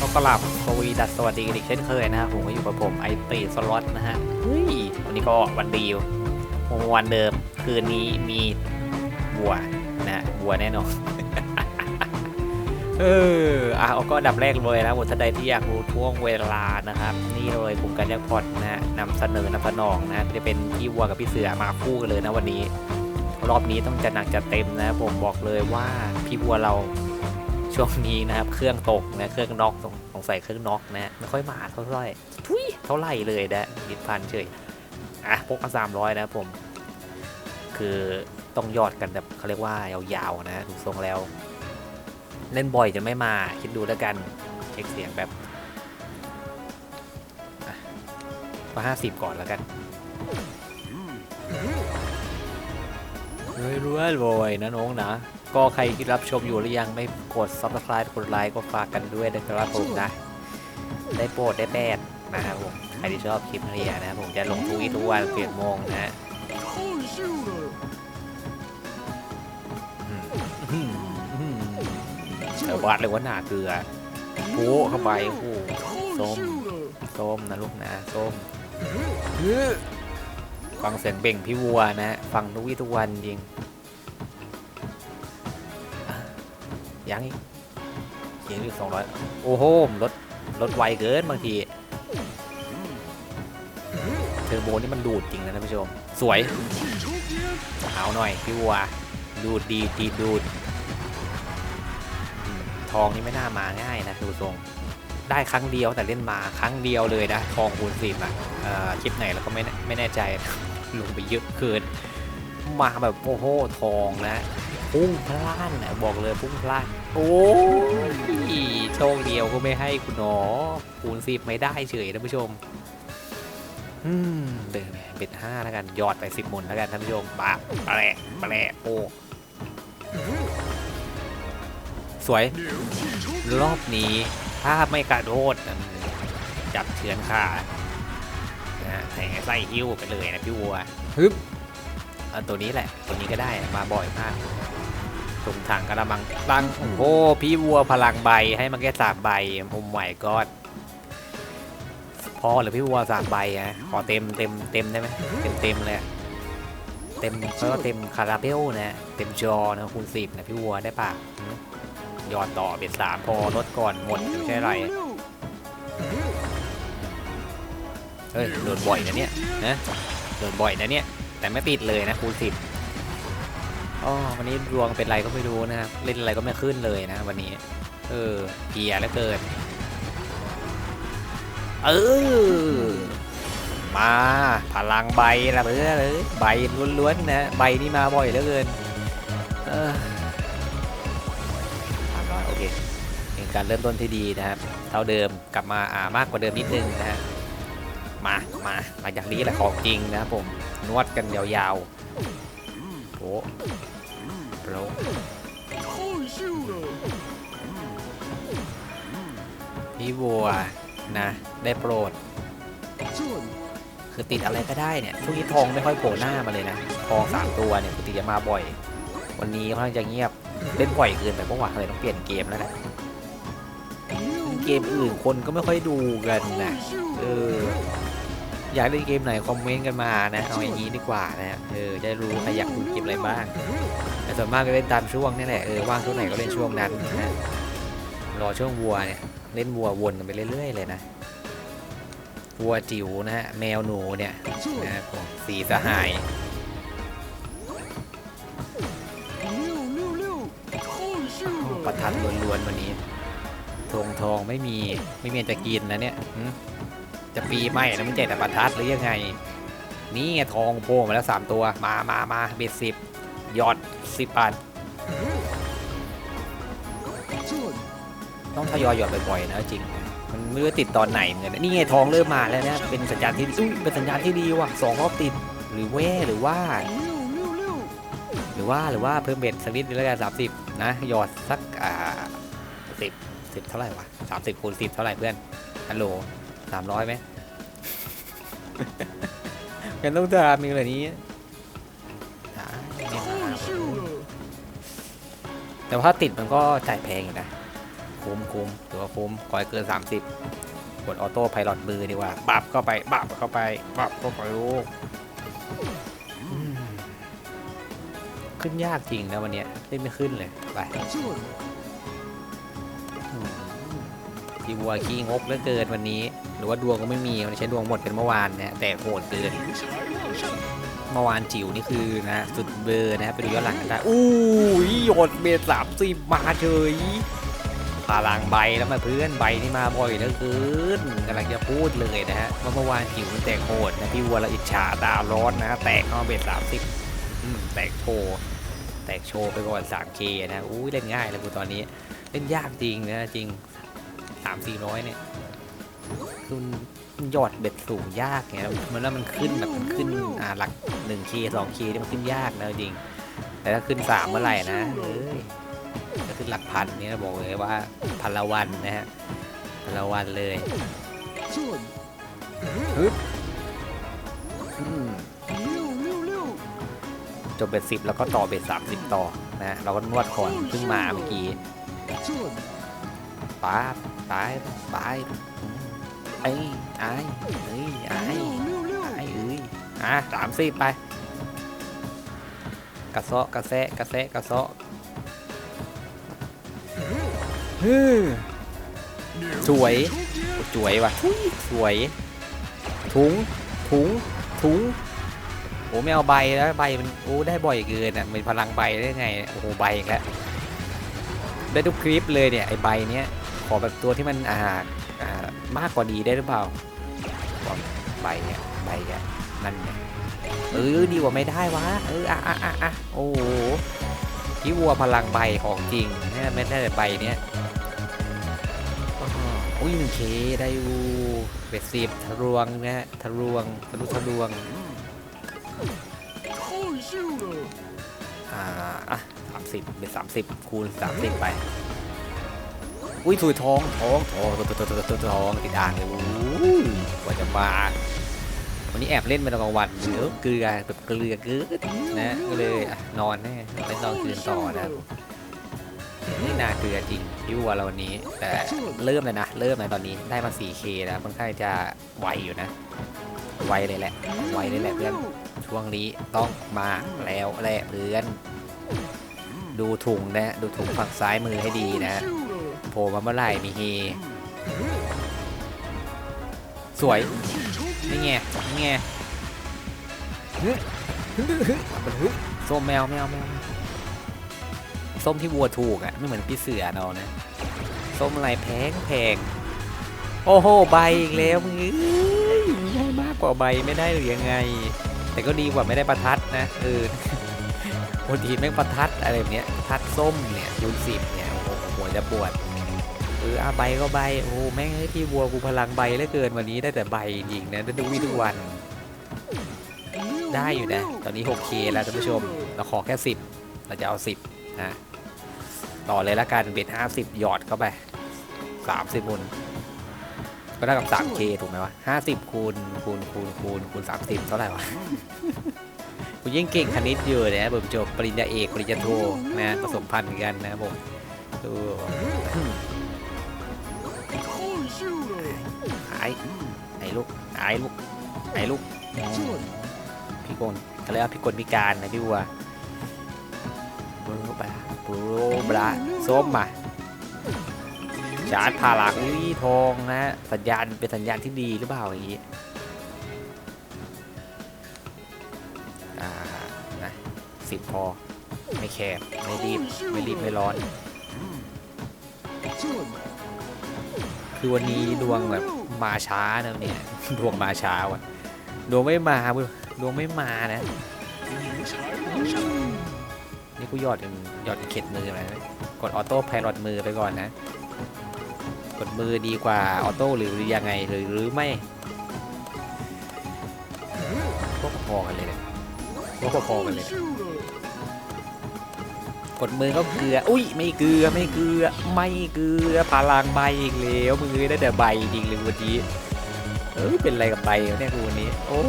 ก็กลับสวีดัสสวัสดีกันอีกเช่นเคยนะครับผมก็อยู่กับผมไอตีสล็อตนะฮะเฮ้ยวันนี้ก็วันดีอยู่วันเดิมคืนนี้มีบัวนะบัวแน่นอนเอออะเอาก็ดับแรกเลยนะผมท่านใดที่อยากรู้ช่วงเวลานะครับ นี่เลยผมกันแจ็คพอตนะฮะนำเสนอนำสนองนะจะเป็นพี่วัวกับพี่เสือมาคู่กันเลยนะวันนี้ รอบนี้ต้องจะหนักจะเต็มนะผมบอกเลยว่าพี่วัวเรา ช่วงนี้นะครับ เครื่องตกนะ เครื่องน็อกสงสงสัยเครื่องน็อกนะ ไม่ค่อยมาเท่าไหร่ทุยเท่าไหร่เลยนะดิดพันเฉย อะพกมาสามร้อยนะผม คือต้องยอดกันแบบเขาเรียกว่ายาวๆนะ ถูกทรงแล้ว เล่นบ่อยจะไม่มา คิดดูแล้วกันเช็คเสียงแบบอะมาห้าสิบก่อนแล้วกัน เฮ้ยรวยนะน้องนะ ก็ใครที่รับชมอยู่หรือยังไม่กด subscribe กดไลค์ก็ฝากกันด้วยนะครับผมนะ ได้โปรดได้แปดนะครับผมใครที่ชอบคลิปเรียนะผมจะลงทุกทุกวันเปลี่ยนโมงนะฮะแต่วัดเลยว่าหนาเกลือโอ้เข้าไปโอ้ส้มส้มนะลูกนะส้ม ฟังเสียงเบ่งพี่วัวนะฟังทุกวี่ทุกวันจริงยังอีกเขียนอยู่สองร้อยโอ้โหรถรถไวเกินบางทีเทอร์โบนี่มันดูดจริงนะท่านผู้ชม สวยเอาหน่อยพี่วัวดูดดีดีดูดทองนี่ไม่น่ามาง่ายนะดูทรงได้ครั้งเดียวแต่เล่นมาครั้งเดียวเลยนะทองคูณสิบอะเออคลิปไหนเราก็ไม่ไม่แน่ใจ ลงไปเยอะเกิน มาแบบโอ้โหทองนะพุ่งพล่านนะบอกเลยพุ่งพล่านโอ้ยโชคเดียวก็ไม่ให้คุณหนอคูณสิบไม่ได้เฉยท่านผู้ชมอืมเดินเบ็ดห้าแล้วกันยอดไปสิบหมุนแล้วกันท่านผู้ชมปะแปะแปะโอ้สวย รอบนี้ถ้าไม่กระโดดจับเฉือนขา นะแทงไส้หิ้วไปเลยนะพี่วัวฮึบเอาตัวนี้แหละ ตัวนี้ก็ได้มาบ่อยมากถุงถังกระมังตังโอ้โหพี่วัวพลังใบให้มันแค่สามใบมุมใหม่ก็พอหรือพี่วัวสามใบอะขอเต็มเต็มเต็มได้ไหมเต็มเต็มเลยอะเต็มก็เต็มคาราเบลนะเต็มจอนะคูณสิบนะพี่วัวได้ปะหืมยอดต่อเบ็ดสามพอลดก่อนหมดไม่ใช่ไร เฮ้ยโดนบ่อยนะเนี่ยนะโดนบ่อยนะเนี่ย แต่ไม่ติดเลยนะคูณสิบอ๋อวันนี้ดวงเป็นไรก็ไม่รู้นะครับเล่นอะไรก็ไม่ขึ้นเลยนะวันนี้ เออเกียร์แล้วเกินเออมาพลังใบละเพื่อเลยใบล้วนๆนะใบนี่มาบ่อยเหลือเกินเออสามร้อยโอเคเป็นการเริ่มต้นที่ดีนะครับ เท่าเดิมกลับมาอ่ามากกว่าเดิมนิดนึงนะฮะ มามาหลังจากนี้แหละของจริงนะครับผมนวดกันยาวๆโอ้โปรพี่บัวนะ ได้โปรด คือติดอะไรก็ได้เนี่ยช่วงนี้ทองไม่ค่อยโผล่หน้ามาเลยนะ ทองสามตัวเนี่ยปกติจะมาบ่อย วันนี้ค่อนข้างจะเงียบเล่นบ่อยเกินไปเพราะว่าเลยต้องเปลี่ยนเกมแล้วนะเกมอื่นคนก็ไม่ค่อยดูกันนะเออ อยากเล่นเกมไหนคอมเมนต์กันมานะ เอาอย่างนี้ดีกว่านะเออจะรู้ใครอยากดูเกมอะไรบ้างแต่ส่วนมากก็เล่นตามช่วงนี่แหละเออว่างช่วงไหนก็เล่นช่วงนั้นนะรอช่วงวัวเนี่ยเล่นวัววนกันไปเรื่อยๆเลยนะวัวจิ๋วนะฮะแมวหนูเนี่ยนะครับสีสหายประทัดล้วนๆวันนี้ทงทองไม่มีไม่มีจะกินนะเนี่ย จะปีใหม่แล้วมันแจแต่ประทัดหรือยังไง นี่ไงทองโผล่มาแล้วสามตัว มามามาเบ็ดสิบยอดสิบบาทต้องทยอยหยอดบ่อยๆนะจริง มันไม่รู้ติดตอนไหนเหมือนกันนี่ไงทองเริ่มมาแล้วนะเป็นสัญญาณที่ดีอุ๊ยเป็นสัญญาณที่ดีว่ะสองรอบติดหรือแว่หรือว่า หรือว่าหรือว่าเพิ่มเบ็ดสักนิดนึงแล้วกันสามสิบนะหยอดสักอ่าสิบสิบเท่าไหร่วะสามสิบคูณสิบเท่าไหร่เพื่อนฮัลโหล สามร้อยไหมกันต้องทำมีอะไรนี้อ่าไม่มาแต่ว่าถ้าติดมันก็จ่ายแพงอยู่นะ คุ้มคุ้มถือว่าคุ้มก่อยเกิน 30 กดออโต้ไพลอตมือดีกว่า บับเข้าไป บับเข้าไป บับเข้าไปโอ้อืมขึ้นยากจริงนะวันเนี้ยเล่นไม่ขึ้นเลย ไปอืมพี่วัวขี้งกเหลือเกินวันนี้ หรือว่าดวงก็ไม่มีมันใช้ดวงหมดเป็นเมื่อวานเนี่ยแต่โหดเกินเมื่อวานจิ๋วนี่คือนะสุดเบอร์นะไปดูย้อนหลังกันได้อู้ยโยดเบสสามสิบมาเฉยพลังใบแล้วมาเพื่อนใบนี่มาบ่อยเหลือเกินกำลังจะพูดเลยนะฮะว่าเมื่อวานจิ๋วมันแตกโหดนะพี่วัวเราอิจฉาตาร้อนนะแตกเข้าเบสสามสิบแตกโชว์แตกโชว์ไปก่อน 3K นะอู้ยเล่นง่ายเลยกูตอนนี้ เล่นยากจริงนะจริงสามสี่ร้อยเนี่ย คือมันยอดเบ็ดสูงยากไงเหมันแล้วมันขึ้นแบบมันขึ้นอ่าหลัก 1K 2K นี่มันขึ้นยากนะจริง แต่ถ้าขึ้น3เมื่อไหร่นะเอ้ยถ้าขึ้นหลักพันนี่นะบอกเลยว่าพันละวันนะฮะพันละวันเลยฮึบจบเบ็ดสิบแล้วก็ต่อเบ็ดสามสิบต่อนะเราก็นวดก่อนเพิ่งมาเมื่อกี้ป๊าตายตาย ไอ้ยไอ้ายเอ้ยไอ้ายไอ้เอ้ยอะสามสิบไป กระเซาะกระแซะกระแซะกระเซาะฮึ่มสวยสวยว่ะสวย ถุงถุงถุงโอ้ไม่เอาใบแล้วใบมันโอ้ได้บ่อยเกินอะมีพลังใบได้ไงโอ้โหใบอีกแล้วได้ทุกคลิปเลยเนี่ยไอใบเนี้ยขอแบบตัวที่มันอ่าอ่า มากกว่าดีได้หรือเปล่าบอกใบเนี่ยใบเนี่ยนั่นเนี่ยเออดีกว่าไม่ได้วะเอออะอะอะอะโอ้โหพี่วัวพลังใบของจริงเนี่ยไม่ได้แต่ใบเนี้ยอ้ออุ้ยหนึ่งเคได้อยู่เป็ดสิบทะลวงนะฮะทะลวงทะลุทะลวงอ่าอะสามสิบเป็นสามสิบคูณสามสิบไป อุ้ยถุยท้องท้องท้องท้องท้องติดอ่างเลยอู้กว่าจะมาวันนี้แอบเล่นเป็นกลางวันเออเกลือแบบเกลือเกลือนะก็เลยนอนแน่ไปนอนคืนต่อนะนี่นาเกลือจริงยั่วเราวันนี้ แต่เริ่มเลยนะ เริ่มเลยตอนนี้ได้มา 4K แล้วค่อนข้างจะไวอยู่นะ ไวเลยแหละ ไวเลยแหละเพื่อนช่วงนี้ต้องมาแล้วแหละเพื่อนดูถุงนะ ดูถุงฝั่งซ้ายมือให้ดีนะ โผล่มาเมื่อไหร่มีเฮสวย นี่ไง นี่ไงส้มแมวแมวแมวส้มที่วัวถูกอะ ไม่เหมือนพี่เสือเนานะ ส้มอะไรแพงแพง โอ้โห ใบอีกแล้วมึงเอ้ยไม่ได้มากกว่าใบไม่ได้หรือยังไง แต่ก็ดีกว่าไม่ได้ประทัดนะเออบางทีแม่งประทัดอะไรแบบเนี้ยทัดส้มเนี่ยยูนสิบเนี่ยโอ้โหหัวจะปวด อออาใบก็ใบโอ้โหแม่งพี่วัวกูพลังใบเหลือเกินวันนี้ได้แต่ใบจริงนะได้ดูวิทุกวัน ได้อยู่นะ ตอนนี้ 6K แล้วท่านผู้ชม เราขอแค่ 10 เราจะเอา 10 นะ ต่อเลยละกันเบ็ด50 หยอดเข้าไป 30มุนก็ได้กับ 3K ถูกไหมวะ 50 คูณคูณคูณคูณคูณ 30 เท่าไหร่วะกูยิ่งเก่งคณิตอยู่นะผมจบปริญญาเอกปริญญาโทนะผสมพันธ์กันนะผมดู ไอ้ไอ้ลูกไอ้ลูกไอ้ลูกพี่กลเขาเรียว่าพี่กลพิการนะพี่วัวบลูบลาบลูบลาส้มมาชาร์จพาลักอุ้ยทองนะสัญญาณเป็นสัญญาณที่ดีหรือเปล่าอย่างนี้นะสิบพอ ไม่แคบไม่รีบ ไม่รีบ ไม่ร้อน คือวันนี้ดวงแบบมาช้านะเนี่ยดวงมาช้าว่ะดวงไม่มาเว้ยดวงไม่มานะนี่กูหยอดหยอดเข็ดมือไปนะกดออโต้ไพลอตมือไปก่อนนะ กดมือดีกว่าออโต้หรือยังไงหรือหรือไม่ก็พอกันเลยเนี่ยก็พอกันเลย กดมือก็เกลือ อุ้ยไม่เกลือไม่เกลือไม่เกลือพลังใบอีกแล้วมือได้แต่ใบจริงเลยวันนี้เอ้ยเป็นอะไรกับใบเนี่ยกูวันนี้ โอ้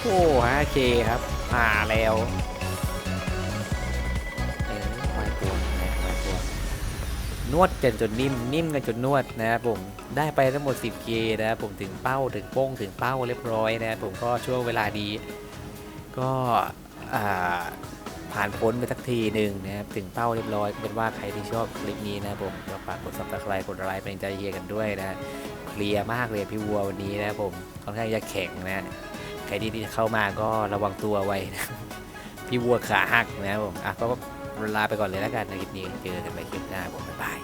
โห 5K คครับมาแล้วเออวายปวดนะวายปวดนวดกันจนนิ่มนิ่มกันจนนวดนะครับผมได้ไปทั้งหมด 10K นะครับผมถึงเป้าถึงโป้งถึงเป้าเรียบร้อยนะครับผมก็ช่วงเวลาดีก็อ่า ผ่านพ้นไปสักทีหนึ่งนะครับถึงเป้าเรียบร้อยเป็นว่าใครที่ชอบคลิปนี้นะผมก็ฝากกด subscribe กดไลค์เป็นใจเฮียกันด้วยนะเคลียร์มากเลยพี่วัววันนี้นะผมค่อนข้างจะแข็งนะใครที่ที่เข้ามาก็ระวังตัวไว้นะพี่วัวขาหักนะครับผมอะก็ลาไปก่อนเลยแล้วกันในคลิปนี้เจอกันใหม่คลิปหน้าผมบ๊ายบาย